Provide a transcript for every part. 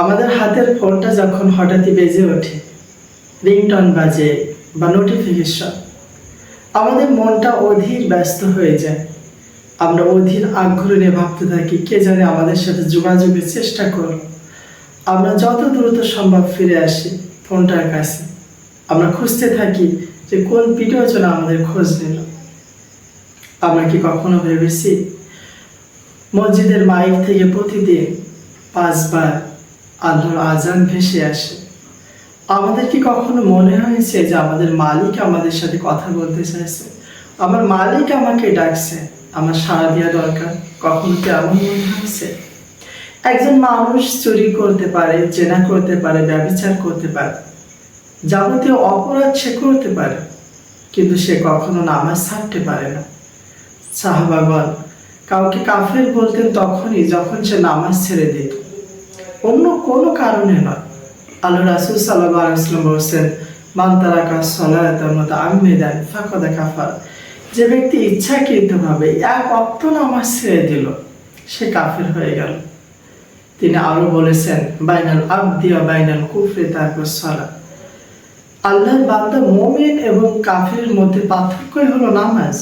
আমাদের হাতের ফোনটা যখন হঠাৎই বেজে ওঠে, রিংটন বাজে বা নোটিফিকেশন আমাদের মনটা অধীর ব্যস্ত হয়ে যায়। আমরা অধীর আগ্রহ নিয়ে ভাবতে থাকি, কে জানে আমাদের সাথে যোগাযোগের চেষ্টা করো আমরা যত দ্রুত সম্ভব ফিরে আসি ফোনটার কাছে। আমরা খুঁজতে থাকি যে কোন যেন আমাদের খোঁজ নিল। আমরা কি কখনো ভেবেছি, মসজিদের মাইক থেকে প্রতিদিন পাঁচবার আল্লাহর আজান ভেসে আসে। আমাদের কি কখনো মনে হয়েছে যে আমাদের মালিক আমাদের সাথে কথা বলতে চাইছে? আমার মালিক আমাকে ডাকছে, আমার সাড়া দেওয়া দরকার। কখনো কি এমন মনে হয়েছে? একজন মানুষ চুরি করতে পারে চেনা করতে পারে, ব্যবচার করতে পারে। যাবতীয় অপরাধ সে করতে পারে, কিন্তু সে কখনো নামাজ ছাড়তে পারে না। সাহাবাগণ, কাউকে কাফের বলতেন তখনই যখন সে নামাজ ছেড়ে দিত। অন্য কোনো কারণে নয়। আল্লাহ রাসুল সাল্লাহ আসলাম বলছেন মান্তারাকা সলায়তার মতো আম্মে দেন ফাঁকদা কাফার। যে ব্যক্তি ইচ্ছাকৃতভাবে এক অপ্ত নামাজ ছেড়ে দিল, সে কাফের হয়ে গেল। তিনি আরও বলেছেন, বাইনাল আব্দিয়া বাইনাল কুফরে তারপর সলা আল্লাহর বান্দা মোমেন এবং কাফের মধ্যে পার্থক্যই হলো নামাজ।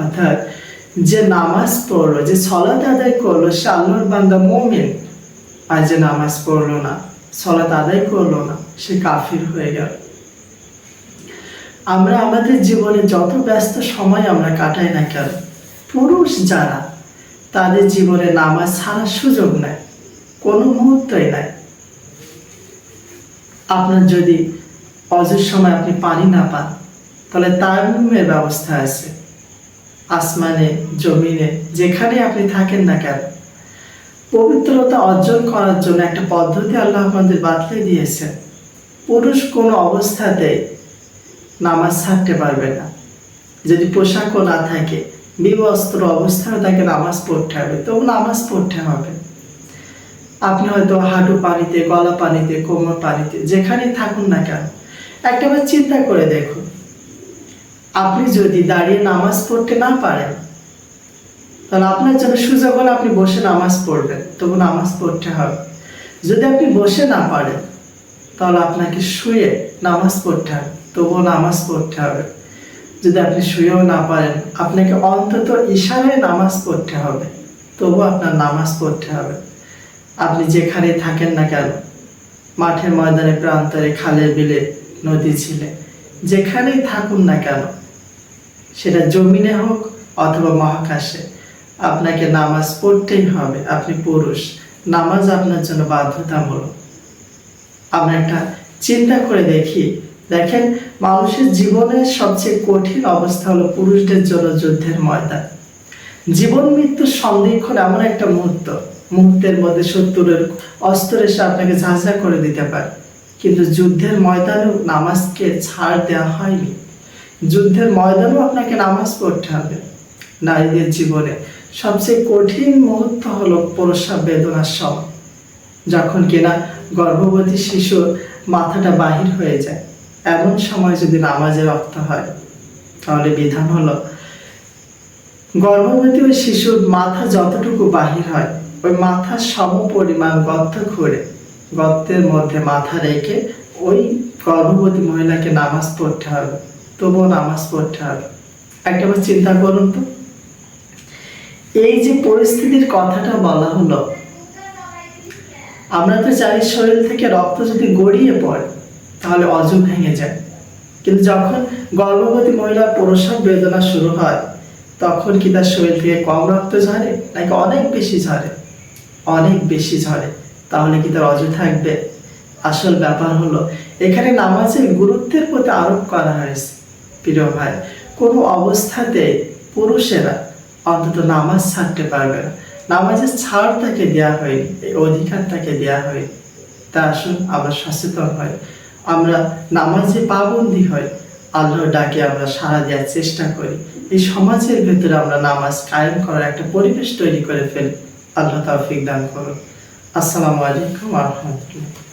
অর্থাৎ যে নামাজ পড়ল, যে সলাত আদায় করল, সে আল্লাহর বান্দা মোমেন। আর যে নামাজ পড়ল না সলাত আদায় করল না, সে কাফির হয়ে গেল। আমরা আমাদের জীবনে যত ব্যস্ত সময় আমরা কাটাই না কেন, পুরুষ যারা তাদের জীবনে নামাজ ছাড়ার সুযোগ নাই কোনো মুহূর্তই নাই আপনার যদি অজুর সময় আপনি পানি না পান, তাহলে তায়াম্মুমের ব্যবস্থা আছে। আসমানে, জমিনে যেখানে আপনি থাকেন না কেন পবিত্রতা অর্জন করার জন্য একটা পদ্ধতি আল্লাহ আমাদের বাতলে দিয়েছেন। পুরুষ কোনো অবস্থাতে নামাজ ছাড়তে পারবে না। যদি পোশাকও না থাকে, বিবস্ত্র অবস্থায় তাকে নামাজ পড়তে হবে, তবু নামাজ পড়তে হবে। আপনি হয়তো হাঁটু পানিতে, গলা পানিতে, কোমর পানিতে, যেখানেই থাকুন না কেন একটাবার চিন্তা করে দেখুন। আপনি যদি দাঁড়িয়ে নামাজ পড়তে না পারেন তাহলে আপনার জন্য সুযোগ হলে আপনি বসে নামাজ পড়বেন, তবু নামাজ পড়তে হবে। যদি আপনি বসে না পারেন, তাহলে আপনাকে শুয়ে নামাজ পড়তে হবে, তবুও নামাজ পড়তে হবে। যদি আপনি শুয়েও না পারেন, আপনাকে অন্তত ইশারায় নামাজ পড়তে হবে তবু আপনার নামাজ পড়তে হবে। আপনি যেখানে থাকেন না কেন, মাঠের ময়দানে, প্রান্তরে, খালের বিলে, নদী ছিলে যেখানেই থাকুন না কেন, সেটা জমিনে হোক অথবা মহাকাশে আপনাকে নামাজ পড়তেই হবে। আপনি পুরুষ। নামাজ আপনার জন্য বাধ্যতামূলক। আমরা একটা চিন্তা করে দেখি। দেখেন, মানুষের জীবনের সবচেয়ে কঠিন অবস্থা হলো পুরুষদের জন্য যুদ্ধের ময়দান। জীবন মৃত্যুর সন্ধিক্ষণ এমন একটা মুহূর্ত। মুহূর্তের মধ্যে শত্রুরের অস্ত্র এসে আপনাকে ঝাঁঝা করে দিতে পারে। কিন্তু যুদ্ধের ময়দানেও নামাজকে ছাড় দেওয়া হয়নি। যুদ্ধের ময়দানেও আপনাকে নামাজ পড়তে হবে। নারীদের জীবনে সবচেয়ে কঠিন মুহূর্ত হলো প্রসব বেদনার সময় যখন কিনা গর্ভবতী শিশুর মাথাটা বাহির হয়ে যায়। এমন সময় যদি নামাজে রক্ত হয়, তাহলে বিধান হলো গর্ভবতী ওই শিশুর মাথা যতটুকু বাহির হয়, ওই মাথার সম পরিমাণ গর্ত করে গর্তের মধ্যে মাথা রেখে ওই গর্ভবতী মহিলাকে নামাজ পড়তে হবে। তবুও নামাজ পড়তে হবে। একটাবার চিন্তা করুন তো। এই যে পরিস্থিতির কথাটা বলা হলো, আমরা তো চাই শরীর থেকে রক্ত যদি গড়িয়ে পড়ে, তাহলে অজু ভেঙে যায়। কিন্তু যখন গর্ভবতী মহিলার প্রসব বেদনা শুরু হয়, তখন কি তার শরীর থেকে কম রক্ত ঝরে, নাকি অনেক বেশি ঝরে? অনেক বেশি ঝরে, তাহলে কি তার অজু থাকবে? আসল ব্যাপার হলো, এখানে নামাজের গুরুত্বের প্রতি আরোপ করা হয়েছে। প্রিয় ভাই, কোনো অবস্থাতে পুরুষেরা অন্তত নামাজ ছাড়তে পারবে না। নামাজের ছাড় তাকে দেওয়া হয়নি এই অধিকার তাকে দেওয়া হয়নি তা আসুন আমরা সচেতন হয় আমরা নামাজে পাবন্দি হয় আল্লাহর ডাকে আমরা সাড়া দেওয়ার চেষ্টা করি। এই সমাজের ভেতরে আমরা নামাজ কায়েম করার একটা পরিবেশ তৈরি করে ফেলি। আল্লাহ তাফিক দান করুন। আসসালামু আলাইকুম রহমতুল্লাহ।